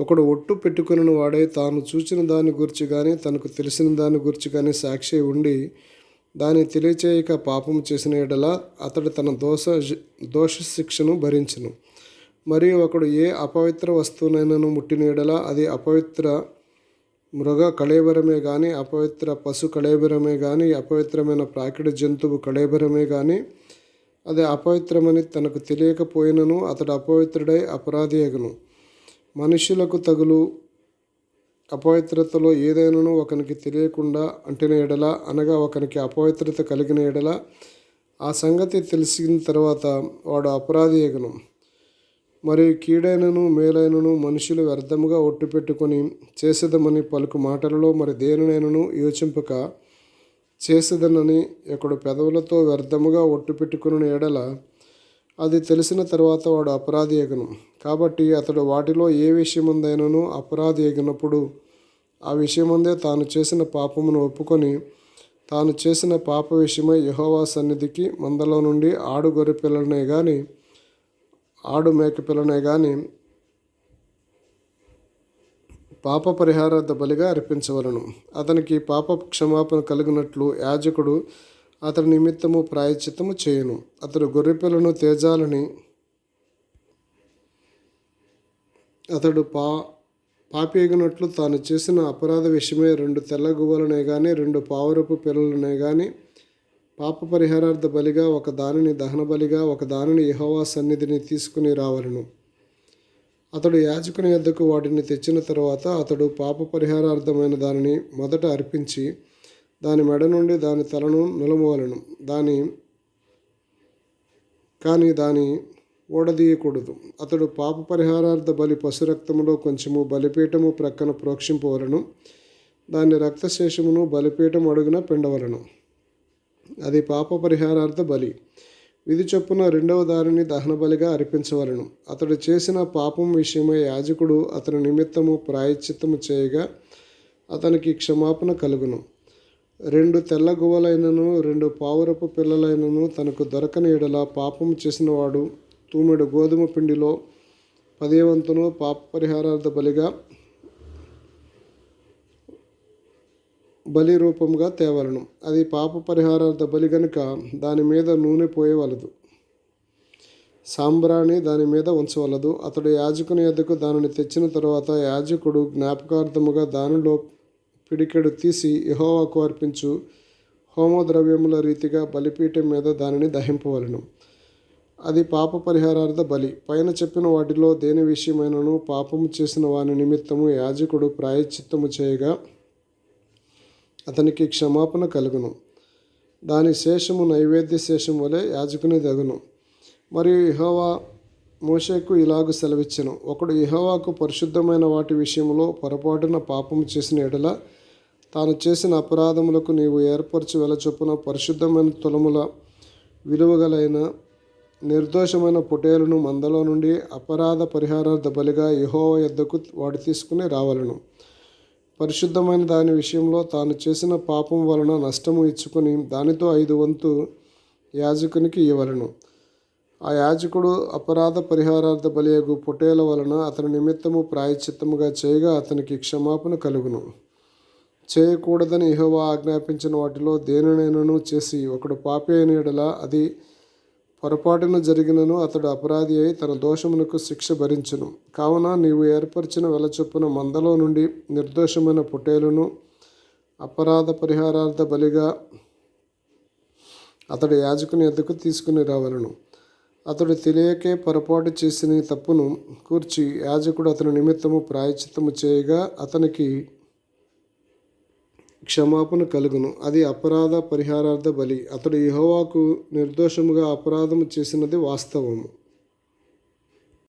ఒకడు ఒట్టు పెట్టుకుని వాడే తాను చూచిన దాని గురించి కానీ తనకు తెలిసిన దాని గురించి కానీ సాక్షి ఉండి దాన్ని తెలియచేయక పాపం చేసిన ఎడల అతడు తన దోష దోష శిక్షను భరించును. మరియు ఒకడు ఏ అపవిత్ర వస్తువునైనాను ముట్టిన ఎడల అది అపవిత్ర మృగ కళేబరమే కానీ అపవిత్ర పశు కళేబరమే కానీ అపవిత్రమైన ప్రాకిడి జంతువు కళేబరమే కానీ అది అపవిత్రమని తనకు తెలియకపోయినను అతడు అపవిత్రుడై అపరాధి అగును మనుషులకు తగులు అపవిత్రతలో ఏదైనాను ఒకనికి తెలియకుండా అంటిన ఎడల అనగా ఒకనికి అపవిత్రత కలిగిన ఎడల ఆ సంగతి తెలిసిన తర్వాత వాడు అపరాధి ఎగను. మరియు కీడైనను మేలైనను మనుషులు వ్యర్థముగా ఒట్టు పెట్టుకొని చేసేదమని పలుకు మాటలలో మరి దేనినైనను యోచింపక చేసేదనని ఒకడు పెదవులతో వ్యర్థముగా ఒట్టు పెట్టుకుని ఎడల అది తెలిసిన తర్వాత వాడు అపరాధి ఎగను కాబట్టి అతడు వాటిలో ఏ విషయముందైనను అపరాధి ఎగినప్పుడు ఆ విషయముందే తాను చేసిన పాపమును ఒప్పుకొని తాను చేసిన పాప విషయమై యహోవా సన్నిధికి మందలో నుండి ఆడు గొర్రె పిల్లనే కానీ ఆడు మేక పిల్లనే కానీ పాప పరిహారార్థ బలిగా అర్పించవలను. అతనికి పాప క్షమాపణ కలిగినట్లు యాజకుడు అతని నిమిత్తము ప్రాయచిత్తము చేయును. అతడు గొర్రెపిల్లను తేజాలని అతడు పా పాపేగినట్లు తాను చేసిన అపరాధ విషయమే రెండు తెల్ల గువ్వలనే కానీ రెండు పావురపు పిల్లలనే కానీ పాప పరిహారార్థ బలిగా ఒక దానిని దహన బలిగా ఒక దానిని యహోవా సన్నిధిని తీసుకుని రావలను. అతడు యాజకుని యొద్దకు వాటిని తెచ్చిన తర్వాత అతడు పాప పరిహారార్థమైన దానిని మొదట అర్పించి దాని మెడ నుండి దాని తలను నిలమవలను. దాని కానీ దాని ఓడదీయకూడదు. అతడు పాప పరిహారార్థ బలి పశురక్తములో కొంచెము బలిపీఠము ప్రక్కన ప్రోక్షింపవలను. దాని రక్తశేషమును బలిపీఠం అడుగున పిండవలను. అది పాప పరిహారార్థ బలి. విధి చొప్పున రెండవ దారిని దహన బలిగా అర్పించవలను. అతడు చేసిన పాపం విషయమై యాజకుడు అతని నిమిత్తము ప్రాయశ్చిత్తము చేయగా అతనికి క్షమాపణ కలుగును. రెండు తెల్ల గువ్వలైనను రెండు పావురపు పిల్లలైనను తనకు దొరకని ఎడల పాపం చేసినవాడు తూమెడు గోధుమ పిండిలో పదే వంతును పాప పరిహారార్థ బలిగా బలి రూపంగా తేవలను. అది పాప పరిహారార్థ బలి గనుక దాని మీద నూనె పోయవలదు. సాంబ్రాణి దాని మీద ఉంచవలదు. అతడు యాజకుని ఎద్దకు దానిని తెచ్చిన తర్వాత యాజకుడు జ్ఞాపకార్థముగా దానిలో పిడికెడు తీసి యహోవాకు అర్పించు హోమద్రవ్యముల రీతిగా బలిపీఠం మీద దానిని దహింపవలను. అది పాప పరిహారార్థ బలి. పైన చెప్పిన వాటిలో దేని విషయమైనను పాపము చేసిన వాని నిమిత్తము యాజకుడు ప్రాయశ్చిత్తము చేయగా అతనికి క్షమాపణ కలుగును. దాని శేషము నైవేద్య శేషం వలె యాజకుని దగును. మరియు ఇహోవా మోషేకు ఇలాగు సెలవిచ్చెను. ఒకడు ఇహోవాకు పరిశుద్ధమైన వాటి విషయంలో పొరపాటున పాపము చేసిన ఎడల తాను చేసిన అపరాధములకు నీవు ఏర్పరచి వెలచొప్పున పరిశుద్ధమైన తులముల విలువగలైన నిర్దోషమైన పొటేలను మందలో నుండి అపరాధ పరిహారార్థ బలిగా యహోవ యొద్దకు వాడు తీసుకుని రావలను. పరిశుద్ధమైన దాని విషయంలో తాను చేసిన పాపం వలన నష్టము ఇచ్చుకొని దానితో ఐదు వంతు యాజకునికి ఇవ్వలను. ఆ యాజకుడు అపరాధ పరిహారార్థ బలియగు పొటేల వలన అతని నిమిత్తము ప్రాయచిత్తముగా చేయగా అతనికి క్షమాపణ కలుగును. చేయకూడదని యహోవా ఆజ్ఞాపించిన వాటిలో దేనినైనాను చేసి ఒకడు పాపి అయిన యెడల అది పొరపాటున జరిగినను అతడు అపరాధి అయి తన దోషమునకు శిక్ష భరించును. కావున నీవు ఏర్పరిచిన వెలచొప్పున మందలో నుండి నిర్దోషమైన పొట్టేలును అపరాధ పరిహారార్థ బలిగా అతడు యాజకుని ఎద్దకు తీసుకుని రావలను. అతడు తెలియకే పొరపాటు చేసిన తప్పును కూర్చి యాజకుడు అతని నిమిత్తము ప్రాయచిత్తము చేయగా అతనికి క్షమాపణ కలుగును. అది అపరాధ పరిహారార్థ బలి. అతడు యహోవాకు నిర్దోషముగా అపరాధము చేసినది వాస్తవము.